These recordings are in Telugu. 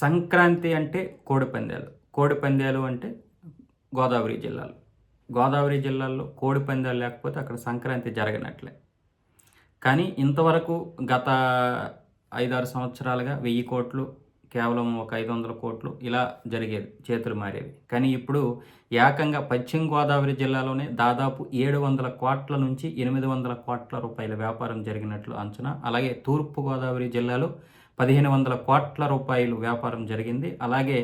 సంక్రాంతి అంటే కోడి పందాలు. కోడి పందాలు అంటే గోదావరి జిల్లాలు. గోదావరి జిల్లాల్లో కోడి పందాలు లేకపోతే అక్కడ సంక్రాంతి జరగనట్లే. కానీ ఇంతవరకు గత ఐదారు సంవత్సరాలుగా వెయ్యి కోట్లు కేవలం ఒక ఐదు వందల కోట్లు ఇలా జరిగేది చేతులు మారేవి. కానీ ఇప్పుడు ఏకంగా పశ్చిమ గోదావరి జిల్లాలోనే దాదాపు ఏడు వందల కోట్ల నుంచి ఎనిమిది వందల కోట్ల రూపాయల వ్యాపారం జరిగినట్లు అంచనా. అలాగే తూర్పు గోదావరి జిల్లాలో పదిహేను వందల కోట్ల రూపాయలు వ్యాపారం జరిగింది. అలాగే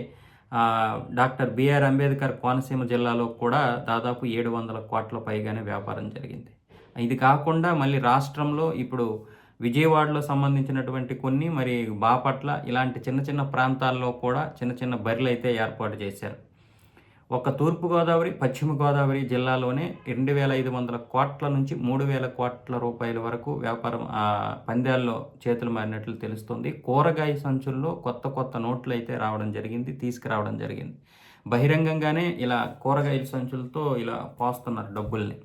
డాక్టర్ బిఆర్ అంబేద్కర్ కోనసీమ జిల్లాలో కూడా దాదాపు ఏడు వందల కోట్ల పైగానే వ్యాపారం జరిగింది. ఇది కాకుండా మళ్ళీ రాష్ట్రంలో ఇప్పుడు విజయవాడలో సంబంధించినటువంటి కొన్ని మరి బాపట్ల ఇలాంటి చిన్న చిన్న ప్రాంతాల్లో కూడా చిన్న చిన్న బరిలు అయితే ఏర్పాటు చేశారు. ఒక తూర్పుగోదావరి పశ్చిమ గోదావరి జిల్లాలోనే రెండు వేల ఐదు వందల కోట్ల నుంచి మూడు వేల కోట్ల రూపాయల వరకు వ్యాపారం పందాల్లో చేతులు మారినట్లు తెలుస్తుంది. కూరగాయ సంచుల్లో కొత్త కొత్త నోట్లు అయితే రావడం జరిగింది తీసుకురావడం జరిగింది. బహిరంగంగానే ఇలా కూరగాయల సంచులతో ఇలా పోస్తున్నారు డబ్బుల్ని.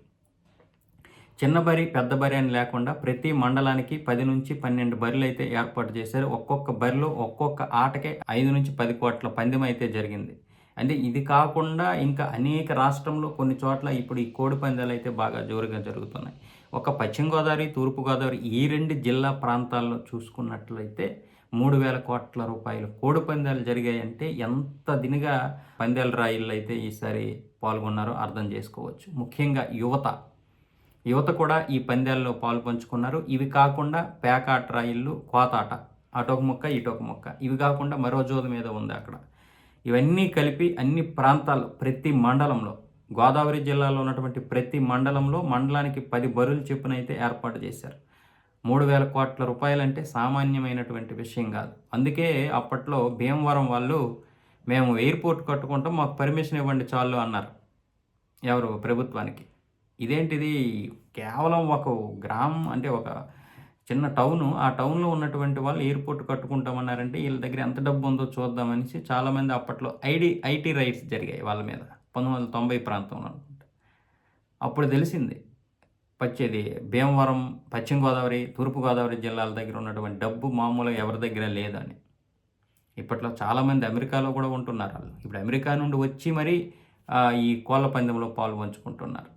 చిన్న బరి పెద్ద బరి అని లేకుండా ప్రతి మండలానికి పది నుంచి పన్నెండు బరిలు అయితే ఏర్పాటు చేశారు. ఒక్కొక్క బరిలో ఒక్కొక్క ఆటకే ఐదు నుంచి పది కోట్ల పందెం అయితే జరిగింది. అంటే ఇది కాకుండా ఇంకా అనేక రాష్ట్రంలో కొన్ని చోట్ల ఇప్పుడు ఈ కోడి పందాలు అయితే బాగా జోరుగా జరుగుతున్నాయి. ఒక పశ్చిమ గోదావరి తూర్పు గోదావరి ఈ రెండు జిల్లా ప్రాంతాల్లో చూసుకున్నట్లయితే మూడు వేల కోట్ల రూపాయలు కోడి పందాలు జరిగాయంటే ఎంత దినిగా పందాల రాయిళ్ళు అయితే ఈసారి పాల్గొన్నారో అర్థం చేసుకోవచ్చు. ముఖ్యంగా యువత. యువత కూడా ఈ పందాల్లో పాలు పంచుకున్నారు ఇవి కాకుండా పేకాట రాయిళ్ళు కోతాట. అటొక ముక్క ఇటొక ముక్క. ఇవి కాకుండా మరో జోదు మీద ఉంది అక్కడ. ఇవన్నీ కలిపి అన్ని ప్రాంతాల్లో ప్రతి మండలంలో గోదావరి జిల్లాలో ఉన్నటువంటి ప్రతి మండలంలో మండలానికి పది బరులు చొప్పున అయితే ఏర్పాటు చేశారు. మూడు వేల కోట్ల రూపాయలంటే సామాన్యమైనటువంటి విషయం కాదు. అందుకే అప్పట్లో భీమవరం వాళ్ళు మేము ఎయిర్పోర్ట్ కట్టుకుంటాం మాకు పర్మిషన్ ఇవ్వండి చాలు అన్నారు. ఎవరు? ప్రభుత్వానికి. ఇదేంటిది? కేవలం ఒక గ్రామం అంటే ఒక చిన్న టౌను ఆ టౌన్లో ఉన్నటువంటి వాళ్ళు ఎయిర్పోర్ట్ కట్టుకుంటామన్నారంటే వీళ్ళ దగ్గర ఎంత డబ్బు ఉందో చూద్దామనేసి చాలామంది అప్పట్లో ఐడి ఐటీ రైట్స్ జరిగాయి వాళ్ళ మీద పంతొమ్మిది వందల తొంభై ప్రాంతంలో అనుకుంటా. అప్పుడు తెలిసింది పచ్చేది భీమవరం పశ్చిమ గోదావరి తూర్పుగోదావరి జిల్లాల దగ్గర ఉన్నటువంటి డబ్బు మామూలుగా ఎవరి దగ్గర లేదని. ఇప్పట్లో చాలామంది అమెరికాలో కూడా ఉంటున్నారు వాళ్ళు. ఇప్పుడు అమెరికా నుండి వచ్చి మరీ ఈ కోళ్ళ పందెంలో పాలు పంచుకుంటున్నారు.